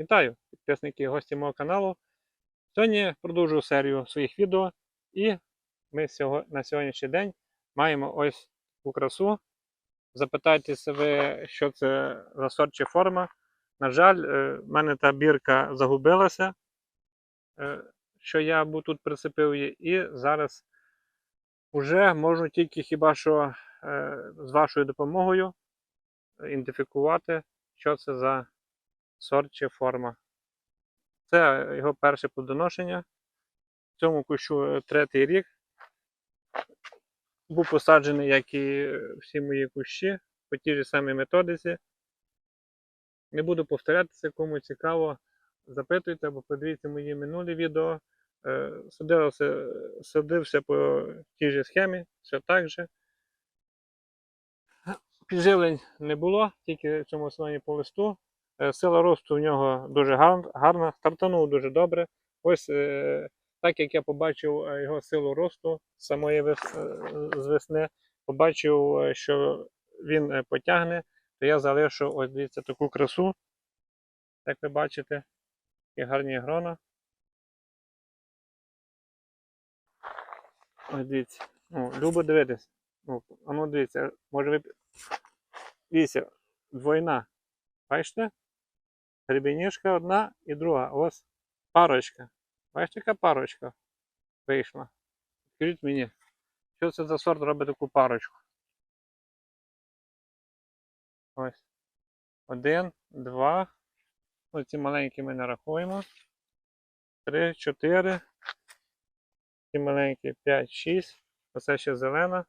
Вітаю, підписники і гості мого каналу. Сьогодні продовжую серію своїх відео, і ми на сьогоднішній день маємо ось таку красу. Запитайте себе, що це за сорт чи форма. На жаль, е, в мене та бірка загубилася, е, що я тут прицепив її, і зараз вже можу тільки хіба що е, з вашою допомогою ідентифікувати, що це за сорт чи форма. Це його перше плодоношення. В цьому кущу е, третій рік. Був посаджений, як і всі мої кущі, по тій ж самій методиці. Не буду повторятися, кому цікаво, запитуйте або подивіться мої минулі відео. Е, Садився, садився по тій же схемі, все так же. Підживлень не було, тільки в цьому основі по листу. Е, Сила росту в нього дуже гар- гарна, стартанув дуже добре. Ось е, так як я побачив е, його силу росту самої вес- з весни, побачив, що він потягне, то я залишу ось дивіться таку красу. Як ви бачите, і гарні грона. Ось дивіться. Ну, любо дивитись. Ну, а дивіться, може ви. Дивіться, двойна. Бачите? Гребенішка одна і друга. Ось парочка. Бачите, яка парочка вийшла. Скажіть мені, що це за сорт робить таку парочку? Ось. Один, два. Ось ці маленькі ми не рахуємо. Три, чотири. Ці маленькі, п'ять, шість. Оце ще зелена.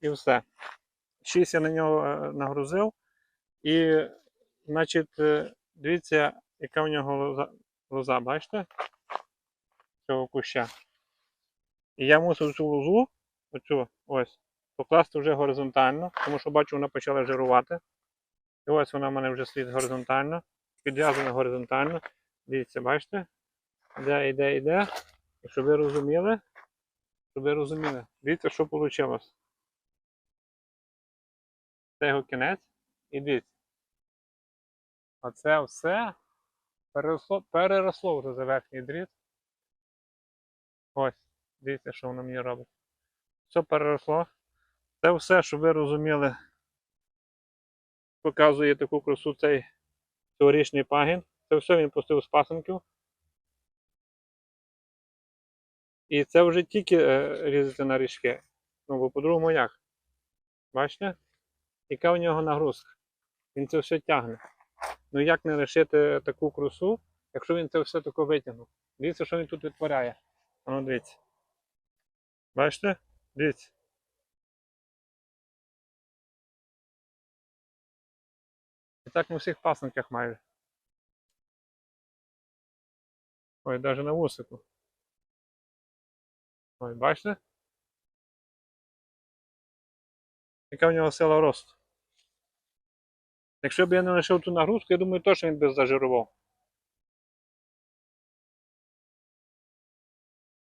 І все. Шість я на нього е, нагрузив. І, значить, е, дивіться, яка в нього лоза, лоза бачите? Цього куща. І я мусив цю лозу, оцю ось, покласти вже горизонтально, тому що бачу, вона почала жирувати. І ось вона в мене вже стоїть горизонтально, підв'язана горизонтально. Дивіться, бачите? Іде, йде, йде. І щоб ви розуміли, щоб ви розуміли, дивіться, що вийшло. Це його кінець. І дивіться. Оце все переросло, переросло вже за верхній дріт. Ось, дивіться, що воно мені робить. Все переросло. Це все, щоб ви розуміли, показує таку красу цей цьогорічний пагін. Це все він пустив з пасенків. І це вже тільки е, різати на ріжки. Ну, бо по-другому як? Бачите? Яка в нього нагрузка? Він це все тягне. Ну як не лишити таку красу, якщо він це все тако витягнув? Дивіться, що він тут відтворяє. А ну дивіться. Бачите? Дивіться. І так на всіх пасенках майже. Ой, навіть на вусику. Ой, бачите? Яка в нього сила росту? Якщо б я не лишив ту нагрузку, я думаю, точно він би зажирував.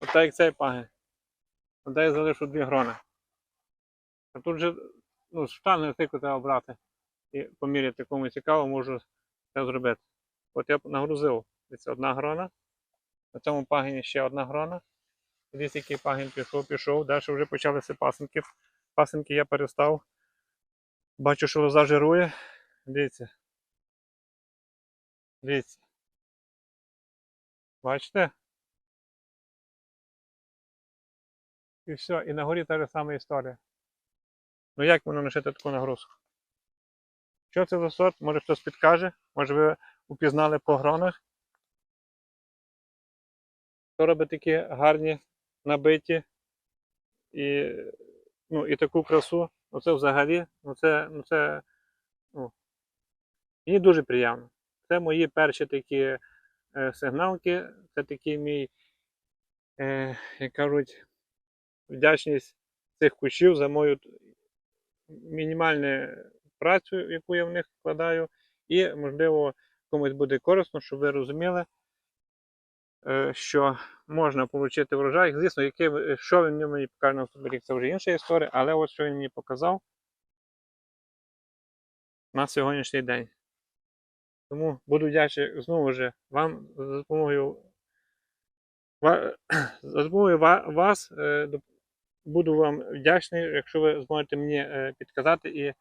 От так як цей пагін. От я залишу дві грони. А тут же ну, штани тільки треба брати і поміряти, кому цікаво, можу це зробити. От я нагрузив десь одна грона. На цьому пагіні ще одна грона. І Десь який пагін пішов, пішов. Далі вже почалися пасенки. Пасенки я перестав. Бачу, що лоза жирує. Дивіться. Дивіться. Бачите? І все, і на горі та ж сама історія. Ну як воно лишити таку нагрузку? Що це за сорт? Може хтось підкаже? Може ви упізнали по гронах? Хто робить такі гарні набиті і, ну, і таку красу? Ну це взагалі, ну це, ну це, ну, мені дуже приємно. Це мої перші такі е, сигналки, це такий мій, е, як кажуть, вдячність цих кущів за мою мінімальну працю, яку я в них вкладаю, і, можливо, комусь буде корисно, щоб ви розуміли, е, що можна отримати врожай. Звісно, який, що він мені покаже на рік, це вже інша історія, але от що він мені показав на сьогоднішній день. Тому буду вдячний знову ж вам за допомогою за допомогою вас. е, Буду вам вдячний, якщо ви зможете мені е, підказати, і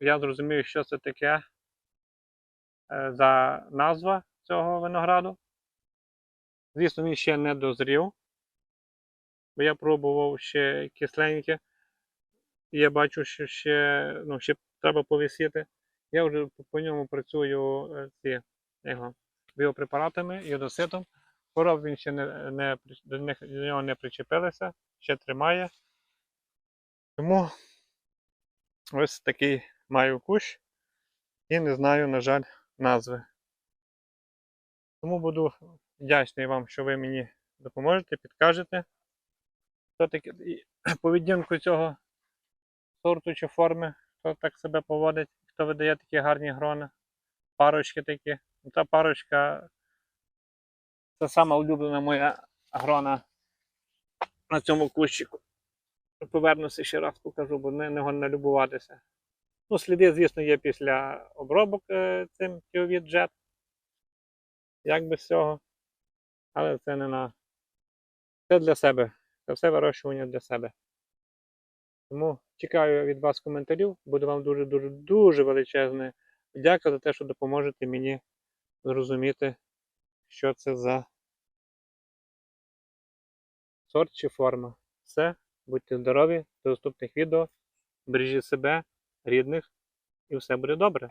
я зрозумію, що це таке е, за назва цього винограду. Звісно, він ще не дозрів, бо я пробував ще кисленьке. І я бачу, що ще, ну, ще треба повисіти. Я вже по- ньому працюю е, ці, його, біопрепаратами, йодоситом. Хвороб він ще не, не, до, нього не причепилися, ще тримає. Тому ось такий маю кущ і не знаю, на жаль, назви. Тому буду вдячний вам, що ви мені допоможете, підкажете. Хто таки, і поведінку цього сорту чи форми, хто так себе поводить, хто видає такі гарні грони, парочки такі. Ну, Та парочка це сама улюблена моя грона на цьому кущику. Повернуся ще раз покажу, бо не, не, любуватися. Ну, сліди, звісно, є після обробок е, цим Тіовід Jet. Як без цього. Але це не на. Це для себе. Це все вирощування для себе. Тому чекаю від вас коментарів. Буду вам дуже-дуже дуже величезне дяка за те, що допоможете мені зрозуміти, що це за сорт чи форма. Все, будьте здорові, до наступних відео. Бережіть себе, рідних, і все буде добре.